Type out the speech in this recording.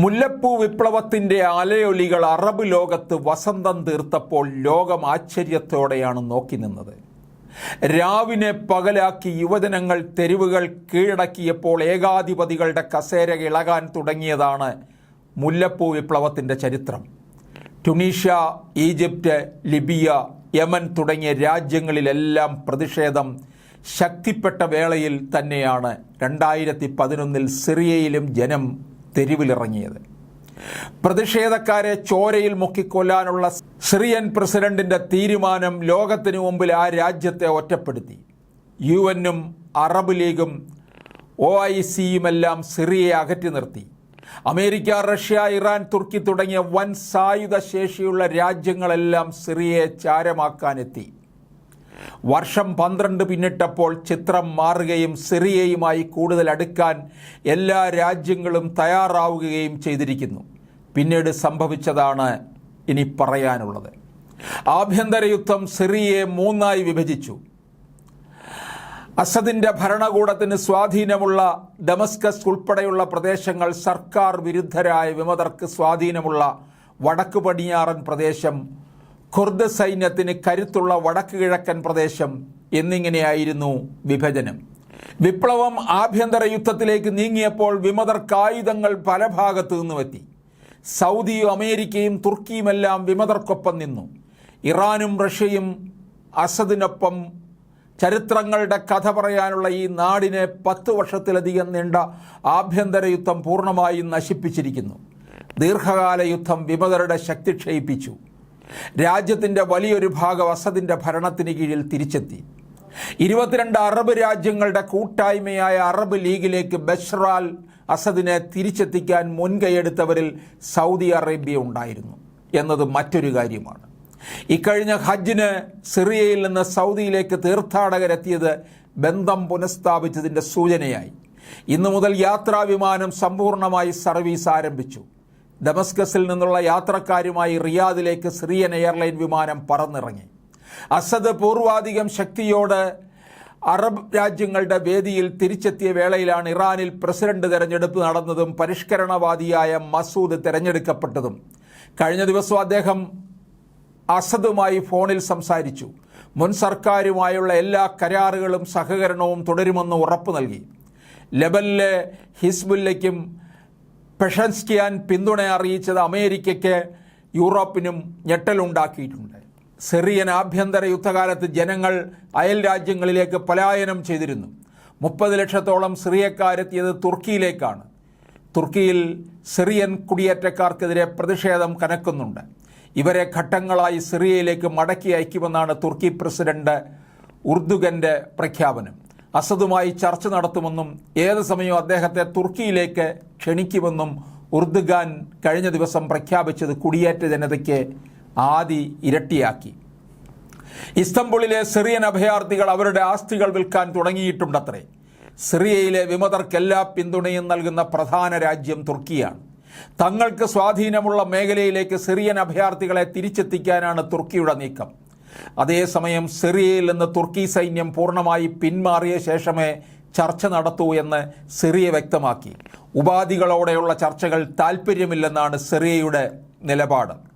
മുല്ലപ്പൂ വിപ്ലവത്തിന്റെ അലയൊലികൾ അറബ് ലോകത്ത് വസന്തം തീർത്തപ്പോൾ ലോകം ആശ്ചര്യത്തോടെയാണ് നോക്കി നിന്നത്. രാവിനെ പകലാക്കി യുവജനങ്ങൾ തെരുവുകൾ കീഴടക്കിയപ്പോൾ ഏകാധിപതികളുടെ കസേര ഇളകാൻ തുടങ്ങിയതാണ് മുല്ലപ്പൂ വിപ്ലവത്തിന്റെ ചരിത്രം. ടുണീഷ്യ ഈജിപ്റ്റ് ലിബിയ യമൻ തുടങ്ങിയ രാജ്യങ്ങളിലെല്ലാം പ്രതിഷേധം ശക്തിപ്പെട്ട വേളയിൽ തന്നെയാണ് രണ്ടായിരത്തി പതിനൊന്നിൽ സിറിയയിലും ജനം തെരുവിലിറങ്ങിയത്. പ്രതിഷേധക്കാരെ ചോരയിൽ മുക്കിക്കൊല്ലാനുള്ള സിറിയൻ പ്രസിഡന്റിന്റെ തീരുമാനം ലോകത്തിനു മുമ്പിൽ ആ രാജ്യത്തെ ഒറ്റപ്പെടുത്തി. യു എന്നും അറബ് ലീഗും ഒ ഐ സിയുമെല്ലാം സിറിയയെ അകറ്റി നിർത്തി. അമേരിക്ക റഷ്യ ഇറാൻ തുർക്കി തുടങ്ങിയ വൻ സായുധ ശേഷിയുള്ള രാജ്യങ്ങളെല്ലാം സിറിയയെ ചാരമാക്കാനെത്തി. വർഷം പന്ത്രണ്ട് പിന്നിട്ടപ്പോൾ ചിത്രം മാറുകയും സിറിയയുമായി കൂടുതൽ അടുക്കാൻ എല്ലാ രാജ്യങ്ങളും തയ്യാറാവുകയും ചെയ്തിരിക്കുന്നു. പിന്നീട് സംഭവിച്ചതാണ് ഇനി പറയാനുള്ളത്. ആഭ്യന്തര യുദ്ധം സിറിയയെ മൂന്നായി വിഭജിച്ചു. അസദിന്റെ ഭരണകൂടത്തിന് സ്വാധീനമുള്ള ഡമസ്കസ് ഉൾപ്പെടെയുള്ള പ്രദേശങ്ങൾ സർക്കാർ വിരുദ്ധരായ വിമതർക്ക് സ്വാധീനമുള്ള വടക്ക് പടിഞ്ഞാറൻ പ്രദേശം ഖുർദ് സൈന്യത്തിന് കരുത്തുള്ള വടക്ക് കിഴക്കൻ പ്രദേശം എന്നിങ്ങനെയായിരുന്നു വിഭജനം. വിപ്ലവം ആഭ്യന്തര യുദ്ധത്തിലേക്ക് നീങ്ങിയപ്പോൾ വിമതർക്കായുധങ്ങൾ പല ഭാഗത്തു നിന്നുമെത്തി. സൗദിയും അമേരിക്കയും തുർക്കിയുമെല്ലാം വിമതർക്കൊപ്പം നിന്നു. ഇറാനും റഷ്യയും അസദിനൊപ്പം ചരിത്രങ്ങളുടെ കഥ പറയാനുള്ള ഈ നാടിനെ പത്ത് വർഷത്തിലധികം നീണ്ട ആഭ്യന്തര യുദ്ധം പൂർണമായും നശിപ്പിച്ചിരിക്കുന്നു. ദീർഘകാല യുദ്ധം വിമതരുടെ ശക്തി ക്ഷയിപ്പിച്ചു. രാജ്യത്തിന്റെ വലിയൊരു ഭാഗം അസദിന്റെ ഭരണത്തിന് കീഴിൽ തിരിച്ചെത്തി. ഇരുപത്തിരണ്ട് അറബ് രാജ്യങ്ങളുടെ കൂട്ടായ്മയായ അറബ് ലീഗിലേക്ക് ബഷ്റാൽ അസദിനെ തിരിച്ചെത്തിക്കാൻ മുൻകൈയെടുത്തവരിൽ സൗദി അറേബ്യ ഉണ്ടായിരുന്നു എന്നത് മറ്റൊരു കാര്യമാണ്. ഇക്കഴിഞ്ഞ ഹജ്ജിന് സിറിയയിൽ നിന്ന് സൗദിയിലേക്ക് തീർത്ഥാടകരെത്തിയത് ബന്ധം പുനഃസ്ഥാപിച്ചതിന്റെ സൂചനയായി. ഇന്നു മുതൽ യാത്രാവിമാനം സമ്പൂർണമായി സർവീസ് ആരംഭിച്ചു. ഡമസ്കസിൽ നിന്നുള്ള യാത്രക്കാരുമായി റിയാദിലേക്ക് സിറിയൻ എയർലൈൻ വിമാനം പറന്നിറങ്ങി. അസദ് പൂർവാധികം ശക്തിയോട് അറബ് രാജ്യങ്ങളുടെ വേദിയിൽ തിരിച്ചെത്തിയ വേളയിലാണ് ഇറാനിൽ പ്രസിഡന്റ് തെരഞ്ഞെടുപ്പ് നടന്നതും പരിഷ്കരണവാദിയായ മസൂദ് തെരഞ്ഞെടുക്കപ്പെട്ടതും. കഴിഞ്ഞ ദിവസം അദ്ദേഹം അസദുമായി ഫോണിൽ സംസാരിച്ചു. മുൻ സർക്കാരുമായുള്ള എല്ലാ കരാറുകളും സഹകരണവും തുടരുമെന്ന് ഉറപ്പു നൽകി. ലെബനിലെ ഹിസ്ബുല്ലയ്ക്കും പെഷൻസ്കിയാൻ പിന്തുണ അറിയിച്ചത് അമേരിക്കയ്ക്ക് യൂറോപ്പിനും ഞെട്ടലുണ്ടാക്കിയിട്ടുണ്ട്. സിറിയൻ ആഭ്യന്തര യുദ്ധകാലത്ത് ജനങ്ങൾ അയൽ രാജ്യങ്ങളിലേക്ക് പലായനം ചെയ്തിരുന്നു. മുപ്പത് ലക്ഷത്തോളം സിറിയക്കാരെത്തിയത് തുർക്കിയിലേക്കാണ്. തുർക്കിയിൽ സിറിയൻ കുടിയേറ്റക്കാർക്കെതിരെ പ്രതിഷേധം കനക്കുന്നുണ്ട്. ഇവരെ ഘട്ടങ്ങളായി സിറിയയിലേക്ക് മടക്കി അയക്കുമെന്നാണ് തുർക്കി പ്രസിഡന്റ് ഉർദുഗന്റെ പ്രഖ്യാപനം. അസദുമായി ചർച്ച നടത്തുമെന്നും ഏത് സമയവും അദ്ദേഹത്തെ തുർക്കിയിലേക്ക് ക്ഷണിക്കുമെന്നും ഉർദുഗാൻ കഴിഞ്ഞ ദിവസം പ്രഖ്യാപിച്ചത് കുടിയേറ്റ ജനതയ്ക്ക് ആദി ഇരട്ടിയാക്കി. ഇസ്തംബുളിലെ സിറിയൻ അഭയാർത്ഥികൾ അവരുടെ ആസ്തികൾ വിൽക്കാൻ തുടങ്ങിയിട്ടുണ്ടത്രേ. സിറിയയിലെ വിമതർക്ക് എല്ലാ പിന്തുണയും നൽകുന്ന പ്രധാന രാജ്യം തുർക്കിയാണ്. തങ്ങൾക്ക് സ്വാധീനമുള്ള മേഖലയിലേക്ക് സിറിയൻ അഭയാർത്ഥികളെ തിരിച്ചെത്തിക്കാനാണ് തുർക്കിയുടെ നീക്കം. അതേസമയം സിറിയയിൽ നിന്ന് തുർക്കി സൈന്യം പൂർണമായി പിന്മാറിയ ശേഷമേ ചർച്ച നടത്തൂ എന്ന് സിറിയ വ്യക്തമാക്കി. ഉപാധികളോടെയുള്ള ചർച്ചകൾ താൽപ്പര്യമില്ലെന്നാണ് സിറിയയുടെ നിലപാട്.